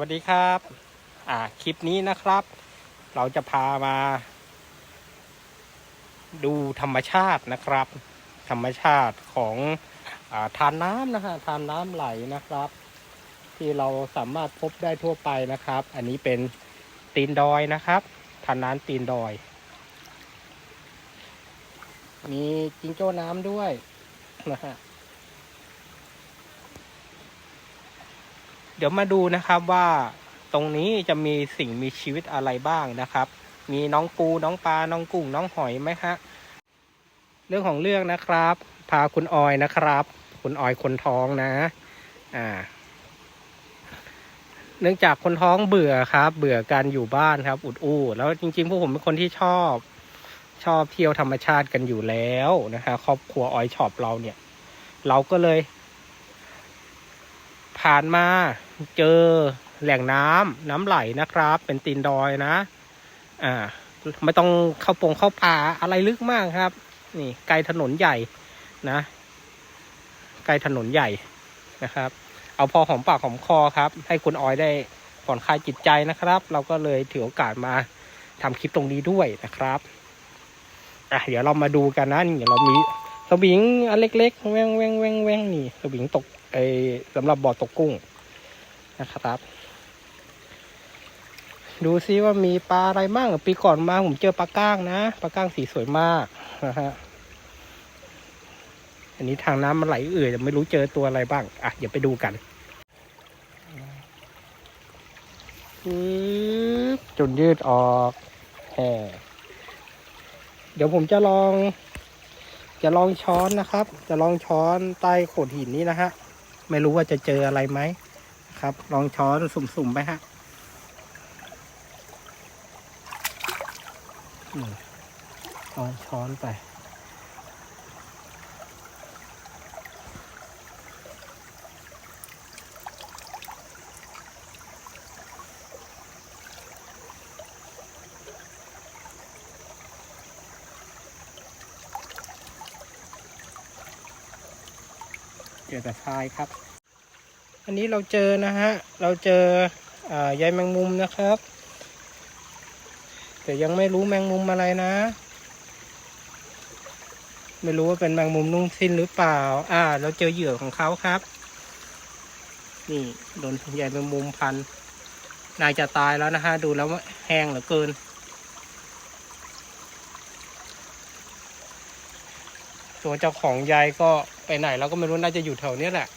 วัสดีครับ อ่า คลิปนี้นะครับ เราจะพามา ดูธรรมชาตินะครับ ธรรมชาติของอาทานน้ำนะฮะทานน้ำไหลนะครับ ที่เราสามารถพบได้ทั่วไปนะครับ อันนี้เป็นตีนดอยนะครับทานน้ำตีนดอย มีจิงโจ้น้ำด้วยนะฮะ เดี๋ยวมาดูนะครับว่าตรงนี้จะมีสิ่งมีชีวิตอะไรบ้างนะครับ มีน้องปูน้องปลาน้องกุ้งน้องหอยไหมฮะเรื่องของเรื่องนะครับ พาคุณออยนะครับ คุณออยคนท้องนะ อ่า เนื่องจากคนท้องเบื่อครับ เบื่อการอยู่บ้านครับ อุดอู้แล้วจริงๆพวกผมเป็นคนที่ชอบ ชอบเที่ยวธรรมชาติกันอยู่แล้วนะฮะครอบครัวออยช็อปเราเนี่ย เราก็เลย ผ่านมา เจอแหล่งน้ำน้ำไหลนะครับ เป็นตีนดอยนะ อ่า ไม่ต้องเข้าปงเข้าป่าอะไรลึกมากครับ นี่ไกลถนนใหญ่นะไกลถนนใหญ่นะครับ เอาพอหอมปากหอมคอครับ ให้คุณออยได้ผ่อนคลายจิตใจนะครับ เราก็เลยถือโอกาสมาทำคลิปตรงนี้ด้วยนะครับอะเดี๋ยวเรามาดูกันนะนี่เรามีสวิงอันเล็กๆแว่งแว่งแว่งแว่งนี่สวิงตกไอสำหรับบ่อตกกุ้ง นะครับ ดูซิว่ามีปลาอะไรบ้างปีก่อนมาผมเจอปลาก้างนะปลาก้างสีสวยมากนะฮะอันนี้ทางน้ำมันไหลเอื่อยแต่ไม่รู้เจอตัวอะไรบ้างอะเดี๋ยวไปดูกันจนยืดออกแหเดี๋ยวผมจะลอง จะลองช้อนนะครับ จะลองช้อนใต้โขดหินนี้นะฮะ ไม่รู้ว่าจะเจออะไรไหม ครับ ลองช้อนสุ่มๆไปฮะลองช้อนไป เจอแต่ทรายครับ อันนี้เราเจอนะฮะ เราเจอใยแมงมุมนะครับ แต่ยังไม่รู้แมงมุมอะไรนะ ไม่รู้ว่าเป็นแมงมุมนุ่งสิ้นหรือเปล่า อ่า เราเจอเหยื่อของเขาครับ นี่โดนใยแมงมุมพัน นายจะตายแล้วนะฮะ ดูแล้วแห้งเหลือเกินตัวเจ้าของยายก็ไปไหนเราก็ไม่รู้น่าจะอยู่แถวนี้แหละ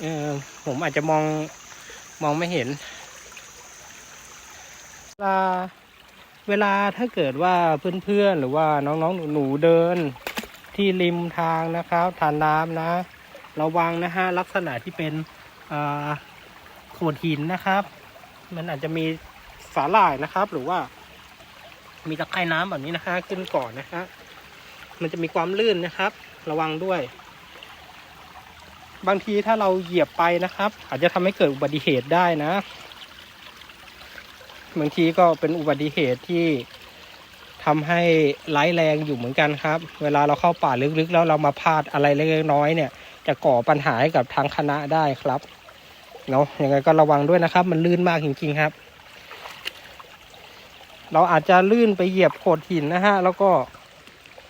เออผมอาจจะมองมองไม่เห็น เวลาเวลาถ้าเกิดว่าเพื่อนๆหรือว่าน้องๆหนูๆเดิน ที่ริมทางนะครับทานน้ำนะ ระวังนะฮะลักษณะที่เป็นโขดหินนะครับ มันอาจจะมีสาหร่ายนะครับ หรือว่า มีตะไคร่น้ำแบบนี้นะฮะขึ้นก่อนนะฮะมันจะมีความลื่นนะครับ ระวังด้วย บางทีถ้าเราเหยียบไปนะครับ อาจจะทำให้เกิดอุบัติเหตุได้นะ บางทีก็เป็นอุบัติเหตุที่ทำให้ร้ายแรงอยู่เหมือนกันครับ เวลาเราเข้าป่าลึกๆ แล้วเรามาพลาดอะไรเล็กๆน้อยเนี่ย จะก่อปัญหาให้กับทางคณะได้ครับเนาะยังไงก็ระวังด้วยนะครับ มันลื่นมากจริงๆครับ เราอาจจะลื่นไปเหยียบโขดหินนะฮะ แล้วก็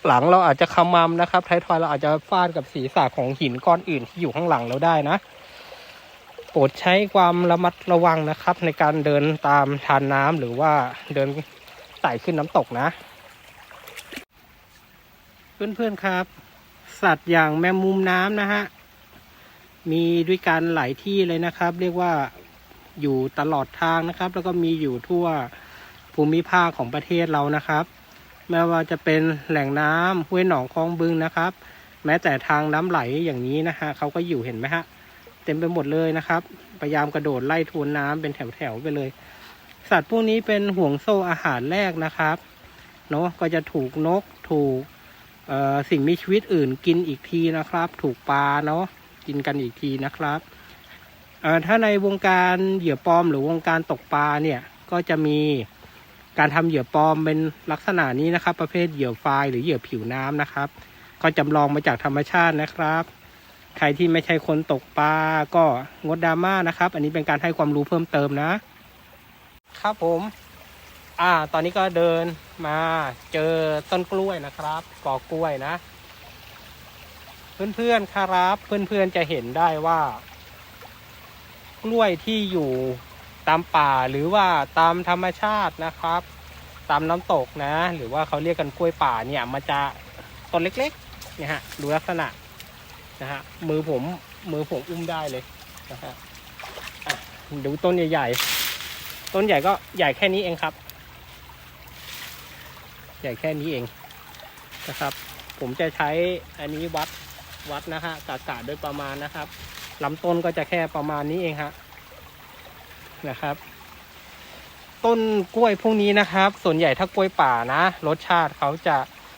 หลังเราอาจจะขมำนะครับท้ายทอยเราอาจจะฟาดกับศีรษะของหินก้อนอื่นที่อยู่ข้างหลังเราได้นะ โปรดใช้ความระมัดระวังนะครับ ในการเดินตามทานน้ำหรือว่าเดินไต่ขึ้นน้ำตกนะ เพื่อนๆครับ สัตว์อย่างแมงมุมน้ำนะฮะมีด้วยกันหลายที่เลยนะครับ เรียกว่าอยู่ตลอดทางนะครับ แล้วก็มีอยู่ทั่วภูมิภาคของประเทศเรานะครับ ไม่ว่าจะเป็นแหล่งน้ำห้วยหนองคลองบึงนะครับ แม้แต่ทางน้ำไหลอย่างนี้นะฮะเขาก็อยู่เห็นไหมฮะเต็มไปหมดเลยนะครับพยายามกระโดดไล่ทวนน้ำเป็นแถวๆไปเลย สัตว์พวกนี้เป็นห่วงโซ่อาหารแรกนะครับเนาะก็จะถูกนกถูกสิ่งมีชีวิตอื่นกินอีกทีนะครับ ถูกปลาเนาะกินกันอีกทีนะครับถ้าในวงการเหยื่อปลอมหรือวงการตกปลาเนี่ยก็จะมี การทำเหยื่อปลอมเป็นลักษณะนี้นะครับ ประเภทเหยื่อไฟหรือเหยื่อผิวน้ำนะครับ ก็จำลองมาจากธรรมชาตินะครับ ใครที่ไม่ใช่คนตกปลาก็งดดราม่านะครับ อันนี้เป็นการให้ความรู้เพิ่มเติมนะ ครับผม อ่า ตอนนี้ก็เดินมาเจอต้นกล้วยนะครับกอกล้วยนะ เพื่อนๆครับ เพื่อนๆจะเห็นได้ว่า กล้วยที่อยู่ ตามป่าหรือว่าตามธรรมชาตินะครับ ตามน้ำตกนะ หรือว่าเขาเรียกกันกล้วยป่าเนี่ยมันจะต้นเล็กๆเนี่ยฮะดูลักษณะนะฮะมือผมมือผมอุ้มได้เลยนะฮะดูต้นใหญ่ๆ ต้นใหญ่ก็ใหญ่แค่นี้เองครับ ใหญ่แค่นี้เองนะครับ ผมจะใช้อันนี้วัดวัดนะฮะกากาโดยประมาณนะครับลำต้นก็จะแค่ประมาณนี้เองฮะ นะครับ ต้นกล้วยพวกนี้นะครับ ส่วนใหญ่ถ้ากล้วยป่านะ รสชาติเขาจะ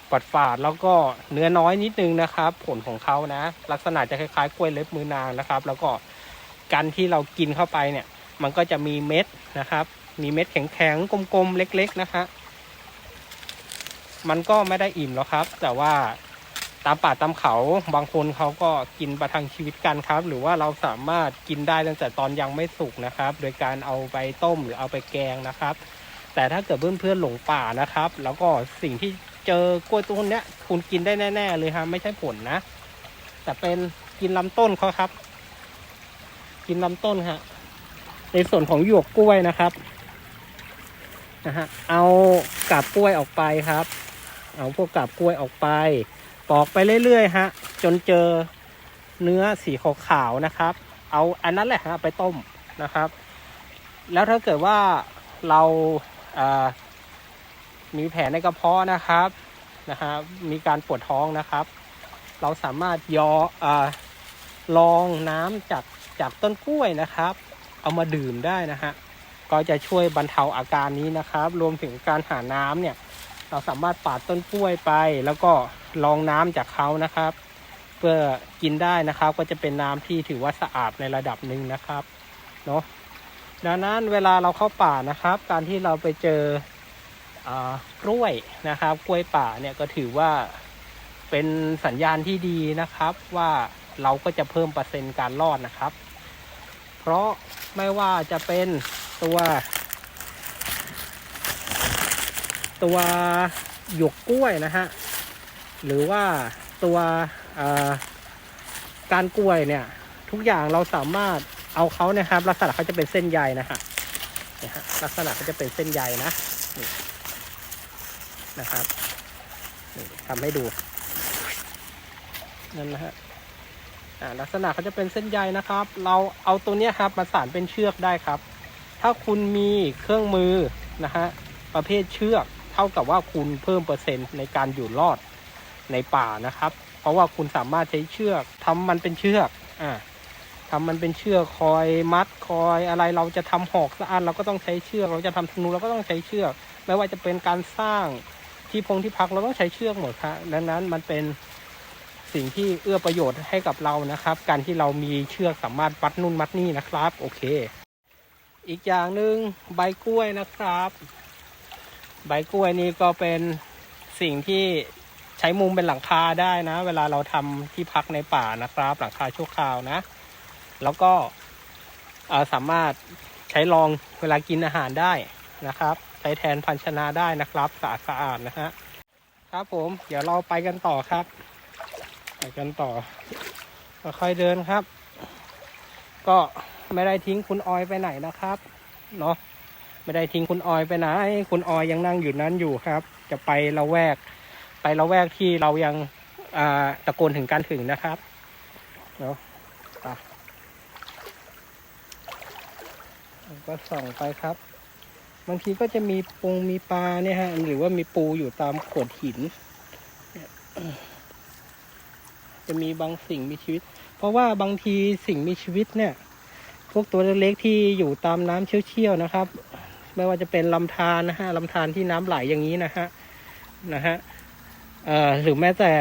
ฝาดฝาดแล้วก็เนื้อน้อยนิดนึงนะครับ ผลของเขานะ ลักษณะจะคล้ายๆกล้วยเล็บมือนางนะครับ แล้วก็การที่เรากินเข้าไปเนี่ย มันก็จะมีเม็ดนะครับ มีเม็ดแข็งๆกลมๆเล็ก ๆ นะฮะมันก็ไม่ได้อิ่มหรอกครับ แต่ว่า ตามป่าตามเขาบางคนเขาก็กินประทังชีวิตกันครับ หรือว่าเราสามารถกินได้ตั้งแต่ตอนยังไม่สุกนะครับ โดยการเอาไปต้มหรือเอาไปแกงนะครับ แต่ถ้าเกิดเพื่อนๆหลงป่านะครับ แล้วก็สิ่งที่เจอกล้วยต้นเนี้ยคุณกินได้แน่ ๆ เลยครับไม่ใช่ผลนะ แต่เป็นกินลำต้นเขาครับ กินลำต้นฮะในส่วนของหยวกกล้วยนะครับนะฮะเอากาบกล้วยออกไปครับ เอาพวกกาบกล้วยออกไป ปอกไปเรื่อยๆฮะ จนเจอเนื้อสีขาวๆนะครับ เอาอันนั้นแหละฮะไปต้มนะครับ แล้วถ้าเกิดว่าเราอ่ามีแผลในกระเพาะนะครับนะฮะมีการปวดท้องนะครับ เราสามารถยออาลองน้ำจากจากต้นกล้วยนะครับ เอามาดื่มได้นะฮะก็จะช่วยบรรเทาอาการนี้นะครับ รวมถึงการหาน้ำเนี่ย เราสามารถปาดต้นกล้วยไปแล้วก็ ลองน้ำจากเขานะครับ เพื่อกินได้นะครับ ก็จะเป็นน้ำที่ถือว่าสะอาดในระดับหนึ่งนะครับเนาะดังนั้นเวลาเราเข้าป่านะครับ การที่เราไปเจอกล้วยนะครับ กล้วยป่าเนี่ยก็ถือว่าเป็นสัญญาณที่ดีนะครับ ว่าเราก็จะเพิ่มเปอร์เซ็นต์การรอดนะครับ เพราะไม่ว่าจะเป็นตัว ตัวหยวกกล้วยนะฮะ หรือว่าตัวการกล้วยเนี่ย ทุกอย่างเราสามารถเอาเขาเนี่ยครับ ลักษณะเขาจะเป็นเส้นใยนะฮะนี่ฮะลักษณะเขาจะเป็นเส้นใยนะนนะครับทำให้ดูนั่นนะฮะลักษณะเขาจะเป็นเส้นใยนะครับ เราเอาตัวเนี้ยครับมาสานเป็นเชือกได้ครับ ถ้าคุณมีเครื่องมือนะฮะประเภทเชือก เท่ากับว่าคุณเพิ่มเปอร์เซ็นต์ในการอยู่รอด ในป่านะครับ เพราะว่าคุณสามารถใช้เชือกทำมันเป็นเชือกอ่าทำมันเป็นเชือกคอยมัดคอยอะไรเราจะทำหอกสะอันเราก็ต้องใช้เชือก เราจะทำธนูเราก็ต้องใช้เชือก ไม่ว่าจะเป็นการสร้างที่พงที่พักเราต้องใช้เชือกหมดครับดังนั้นมันเป็นสิ่งที่เอื้อประโยชน์ให้กับเรานะครับ การที่เรามีเชือกสามารถมัดนู่นมัดนี่นะครับ โอเค อีกอย่างหนึ่งใบกล้วยนะครับ ใบกล้วยนี่ก็เป็นสิ่งที่ ใช้มุมเป็นหลังคาได้นะ เวลาเราทำที่พักในป่านะครับ หลังคาชั่วคราวนะ แล้วก็สามารถใช้รองเวลากินอาหารได้นะครับ ใช้แทนภาชนะได้นะครับสะอาดสะอาดนะฮะครับผมเดี๋ยวเราไปกันต่อครับ ไปกันต่อค่อยเดินครับ ก็ไม่ได้ทิ้งคุณออยไปไหนนะครับเนาะไม่ได้ทิ้งคุณออยไปไหน คุณออยยังนั่งอยู่นั้นอยู่ครับ จะไปละแวก ไปละแวกที่เรายังตะโกนถึงกันถึงนะครับเนาะก็ส่องไปครับ บางทีก็จะมีปูมีปลาเนี่ยฮะ หรือว่ามีปูอยู่ตามโขดหิน จะมีบางสิ่งมีชีวิต เพราะว่าบางทีสิ่งมีชีวิตเนี่ย พวกตัวเล็กๆที่อยู่ตามน้ำเชี่ยวๆนะครับ ไม่ว่าจะเป็นลำธารนะฮะลำธารที่น้ำไหลอย่างนี้นะฮะ นะฮะ เอ่อหรือแม้แต่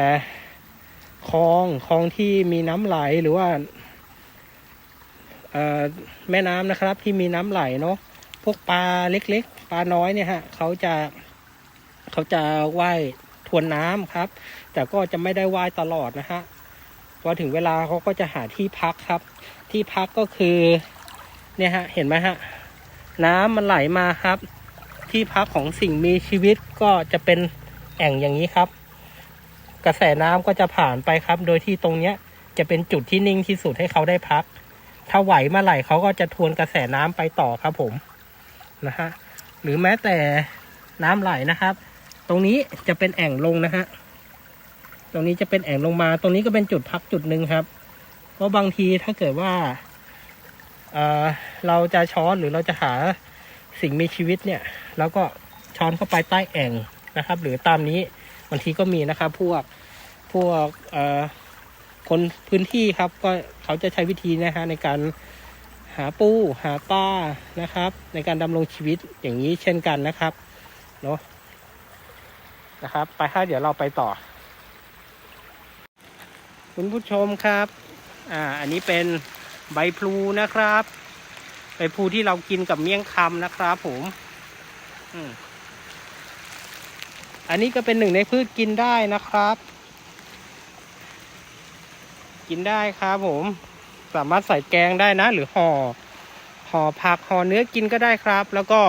คลองคลองที่มีน้ำไหลหรือว่าเอ่อแม่น้ำนะครับ ที่มีน้ำไหลเนาะพวกปลาเล็ก ๆ ปลาน้อยเนี่ยฮะเขาจะเขาจะว่ายทวนน้ำครับ แต่ก็จะไม่ได้ว่ายตลอดนะฮะพอถึงเวลาเขาก็จะหาที่พักครับ ที่พักก็คือเนี่ยฮะเห็นไหมฮะน้ำมันไหลมาครับ ที่พักของสิ่งมีชีวิตก็จะเป็นแอ่งอย่างนี้ครับ กระแสน้ำก็จะผ่านไปครับ โดยที่ตรงเนี้ยจะเป็นจุดที่นิ่งที่สุดให้เขาได้พัก ถ้าไหวเมื่อไหร่เขาก็จะทวนกระแสน้ำไปต่อครับผมนะฮะหรือแม้แต่น้ำไหลนะครับ ตรงนี้จะเป็นแอ่งลงนะฮะตรงนี้จะเป็นแอ่งลงมา ตรงนี้ก็เป็นจุดพักจุดหนึ่งครับ เพราะบางทีถ้าเกิดว่าเออเราจะช้อนหรือเราจะหาสิ่งมีชีวิตเนี่ย แล้วก็ช้อนเข้าไปใต้แอ่งนะครับ หรือตามนี้ บางทีก็มีนะครับ พวกพวกคนพื้นที่ครับก็เขาจะใช้วิธีนะฮะในการหาปูหาปลานะครับ ในการดำรงชีวิตอย่างนี้เช่นกันนะครับเนาะนะครับ ไปค่ะเดี๋ยวเราไปต่อ คุณผู้ชมครับอ่าอันนี้เป็นใบพลูนะครับ ใบพลูที่เรากินกับเมี่ยงคำนะครับ ผม อืม อันนี้ก็เป็นหนึ่งในพืชกินได้นะครับ กินได้ครับผม สามารถใส่แกงได้นะ หรือห่อห่อผักห่อเนื้อกินก็ได้ครับ แล้วก็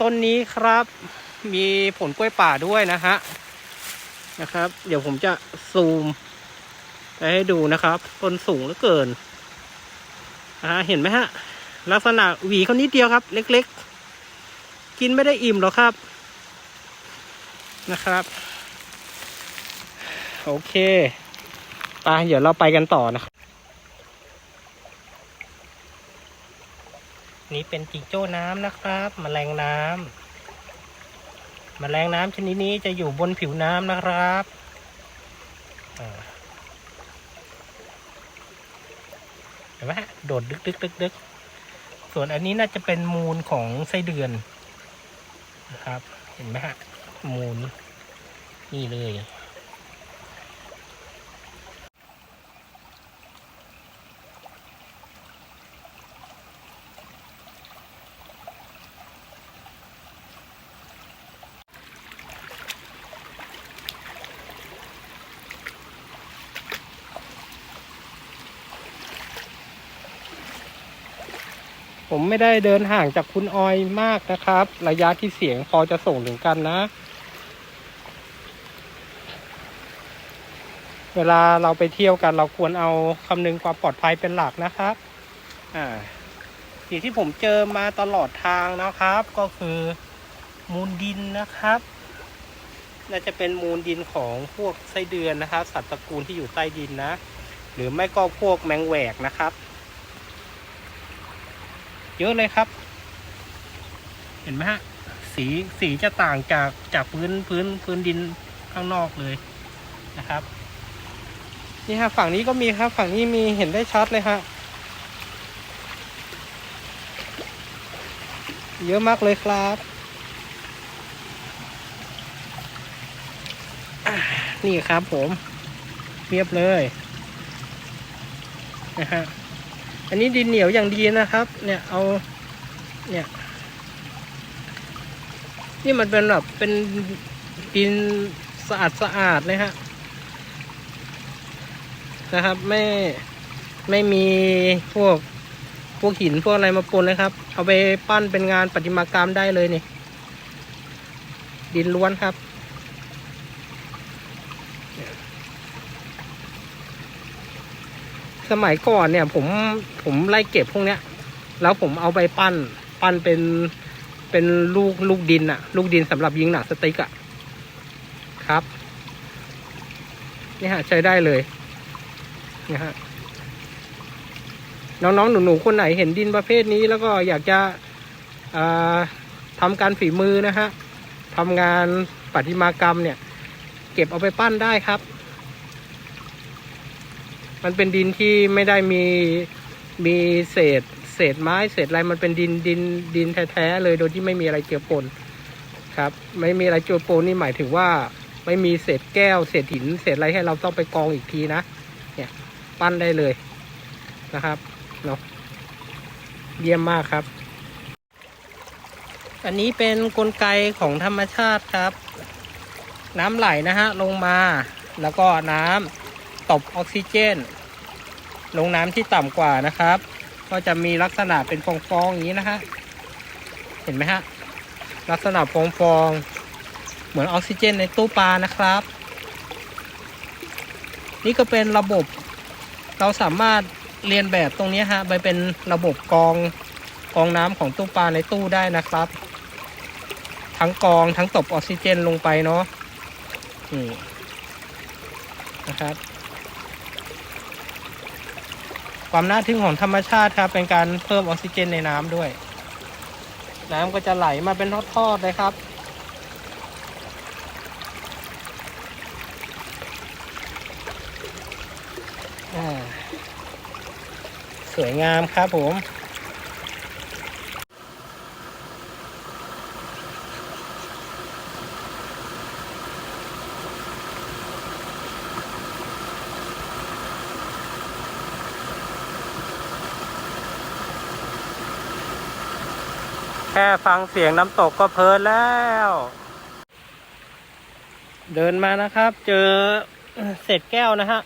ต้นนี้ครับ มีผลกล้วยป่าด้วยนะฮะนะครับ เดี๋ยวผมจะซูมไปให้ดูนะครับ ต้นสูงเหลือเกินอ่าเห็นไหมฮะ ลักษณะหวีเขานิดเดียวครับ เล็ก ๆ กินไม่ได้อิ่มหรอกครับ นะครับ โอเคไปเดี๋ยวเราไปกันต่อนะครับ นี่เป็นจิงโจ้น้ำนะครับแมลงน้ำแมลงน้ำชนิดนี้จะอยู่บนผิวน้ำนะครับเห็นไหมฮะโดดดึกดึกดึกดึกส่วนอันนี้น่าจะเป็นมูลของไส้เดือนนะครับ เห็นไหมฮะ มูล นี่เลย ผมไม่ได้เดินห่างจากคุณออยมากนะครับ ระยะที่เสียงพอจะส่งถึงกันนะ เวลาเราไปเที่ยวกันเราควรเอาคำนึงความปลอดภัยเป็นหลักนะครับอ่าสิ่งที่ผมเจอมาตลอดทางนะครับ ก็คือมูลดินนะครับ น่าจะเป็นมูลดินของพวกไส้เดือนนะครับ สัตว์ตระกูลที่อยู่ใต้ดินนะ หรือไม่ก็พวกแมงแหวกนะครับ เยอะเลยครับ เห็นไหมฮะสีสีจะต่างจากจากพื้นพื้นพื้นดินข้างนอกเลยนะครับ นี่ฮะฝั่งนี้ก็มีครับ ฝั่งนี้มีเห็นได้ชัดเลยฮะเยอะมากเลยครับ นี่ครับผมเรียบเลยนะฮะอันนี้ดินเหนียวอย่างดีนะครับ เนี่ยเอาเนี่ยนี่มันเป็นแบบเป็นดินสะอาดสะอาดเลยฮะ นะครับ ไม่ไม่มีพวกพวกหินพวกอะไรมาปนเลยครับ เอาไปปั้นเป็นงานประติมากรรมได้เลยนี่ดินล้วนครับสมัยก่อนเนี่ย ผมผมไล่เก็บพวกเนี้ย แล้วผมเอาไปปั้น ปั้นเป็นเป็นลูกลูกดินอะลูกดินสำหรับยิงหนังสติ๊กอะครับ นี่ฮะใช้ได้เลย นะฮะน้องๆหนูๆคนไหนเห็นดินประเภทนี้แล้วก็อยากจะอ่าทำการฝีมือนะฮะทำงานประติมากรรมเนี่ย เก็บเอาไปปั้นได้ครับ มันเป็นดินที่ไม่ได้มีมีเศษ เศษไม้เศษอะไรมันเป็นดินดินดินแท้ๆเลยโดยที่ไม่มีอะไรเจือปนครับ ไม่มีอะไรเจือปนนี่หมายถึงว่า ไม่มีเศษแก้ว เศษหิน เศษอะไรให้เราต้องไปกองอีกทีนะ เนี่ย ปั้นได้เลยนะครับเนาะเยี่ยมมากครับ อันนี้เป็นนกลไกของธรรมชาติครับ น้ำไหลนะฮะลงมา แล้วก็น้ำตบออกซิเจน ลงน้ำที่ต่ำกว่านะครับ ก็จะมีลักษณะเป็นฟองๆอย่างนี้นะฮะเห็นไหมฮะลักษณะฟองๆเหมือนออกซิเจนในตู้ปลานะครับ นี่ก็เป็นระบบ เราสามารถเรียนแบบตรงนี้ฮะไปเป็นระบบกองกองน้ำของตู้ปลาในตู้ได้นะครับ ทั้งกองทั้งตบออกซิเจนลงไปเนาะนี่นะครับความน่าทึ่งของธรรมชาติครับเป็นการเพิ่มออกซิเจนในน้ำด้วย น้ำก็จะไหลมาเป็นทอดๆเลยครับ สวยงามครับผม แค่ฟังเสียงน้ำตกก็เพลินแล้ว เดินมานะครับ เจอเศษแก้วนะฮะ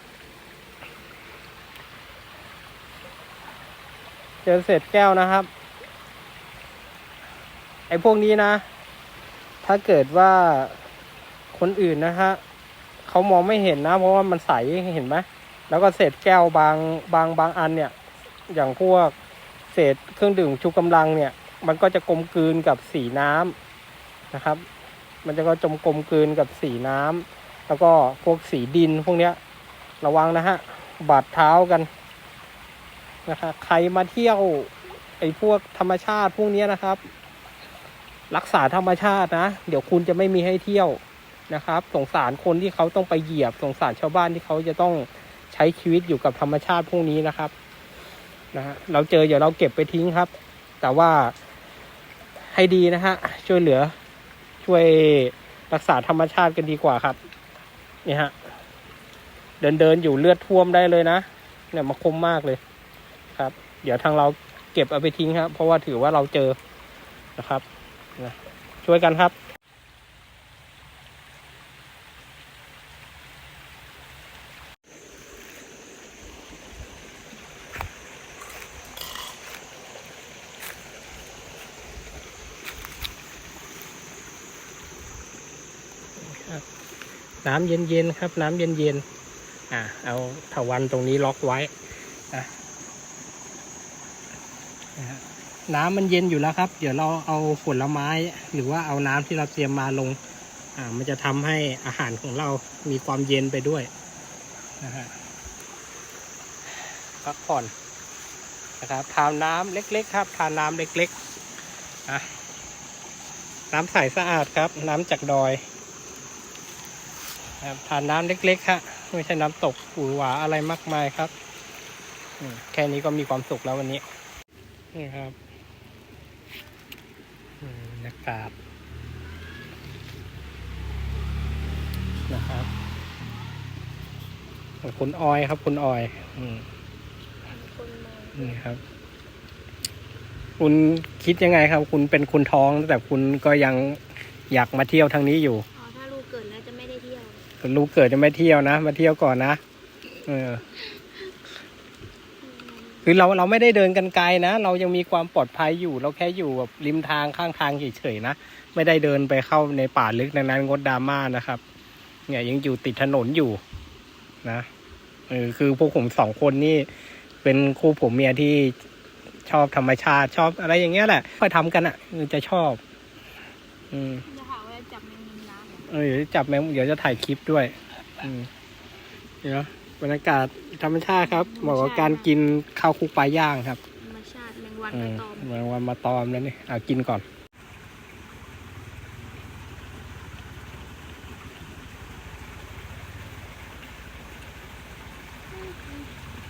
เจอเศษแก้วนะครับ ไอ้พวกนี้นะ ถ้าเกิดว่าคนอื่นนะฮะเขามองไม่เห็นนะ เพราะว่ามันใสเห็นไหมแล้วก็เศษแก้วบางบางบางอันเนี่ย อย่างพวกเศษเครื่องดื่มชูกำลังเนี่ย มันก็จะกลมกลืนกับสีน้ำนะครับ มันจะก็จมกลมกลืนกับสีน้ำแล้วก็พวกสีดินพวกเนี้ย ระวังนะฮะบาดเท้ากัน นะครับใครมาเที่ยวไอ้พวกธรรมชาติพวกนี้นะครับ รักษาธรรมชาตินะ เดี๋ยวคุณจะไม่มีให้เที่ยวนะครับ สงสารคนที่เขาต้องไปเหยียบ สงสารชาวบ้านที่เขาจะต้องใช้ชีวิตอยู่กับธรรมชาติพวกนี้นะครับนะฮะเราเจอเดี๋ยวเราเก็บไปทิ้งครับ แต่ว่าให้ดีนะฮะช่วยเหลือช่วยรักษาธรรมชาติกันดีกว่าครับนี่ฮะเดินเดินอยู่เลือดท่วมได้เลยนะเนี่ยมาคมมากเลย เดี๋ยวทางเราเก็บเอาไปทิ้งครับเพราะว่าถือว่าเราเจอนะครับนะช่วยกันครับน้ำเย็นๆครับ น้ำเย็นๆอะเอาถาวันตรงนี้ล็อกไว้อะนะฮะ น้ำมันเย็นอยู่แล้วครับ เดี๋ยวเราเอาผลไม้ หรือว่าเอาน้ำที่เราเตรียมมาลง อ่า มันจะทำให้อาหารของเรามีความเย็นไปด้วยนะฮะพักผ่อนนะครับทานน้ำเล็ก ๆ ครับทานน้ำเล็กๆอะน้ำใสสะอาดครับ น้ำจากดอยครับทานน้ำเล็กๆฮะไม่ใช่น้ำตกหวือหวาอะไรมากมายครับแค่นี้ก็มีความสุขแล้ววันนี้นี่ครับ บรรยากาศนะครับคุณออยครับ คุณออยอืมนี่ครับ คุณคิดยังไงครับ คุณเป็นคุณท้องแต่คุณก็ยังอยากมาเที่ยวทางนี้อยู่อ๋อถ้าลูกเกิดแล้วจะไม่ได้เที่ยวลูกเกิดจะไม่เที่ยวนะ มาเที่ยวก่อนนะ เออ คือเราเราไม่ได้เดินกันไกลนะ เรายังมีความปลอดภัยอยู่ เราแค่อยู่แบบริมทางข้างทางเฉยๆนะ ไม่ได้เดินไปเข้าในป่าลึกดังนั้นงดดราม่านะครับ เนี่ยยังอยู่ติดถนนอยู่นะเออคือพวกผมสองคนนี่เป็นคู่ผมเมียที่ชอบธรรมชาติชอบอะไรอย่างเงี้ยแหละค่อยทำกันอะเออจะชอบ อืมจะหาว่าจับแมงมุมน้ำเหรอเออเดี๋ยวจับแมงเดี๋ยวจะถ่ายคลิปด้วย อืมเดี๋ยวบรรยากาศ ธรรมชาติครับเหมาะกับการกินข้าวคลุกปลาย่างครับธรรมชาติแมงวันอืใบมตอมแมงวันมาตอมแล้วนี่เอากินก่อน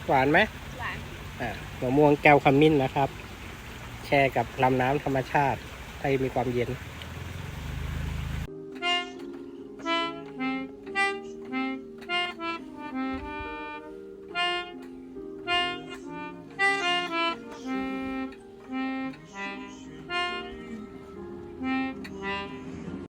หวานไหมหวานอ่ามะม่วงแก้วขมิ้นนะครับ แช่กับลำน้ำธรรมชาติให้มีความเย็นอ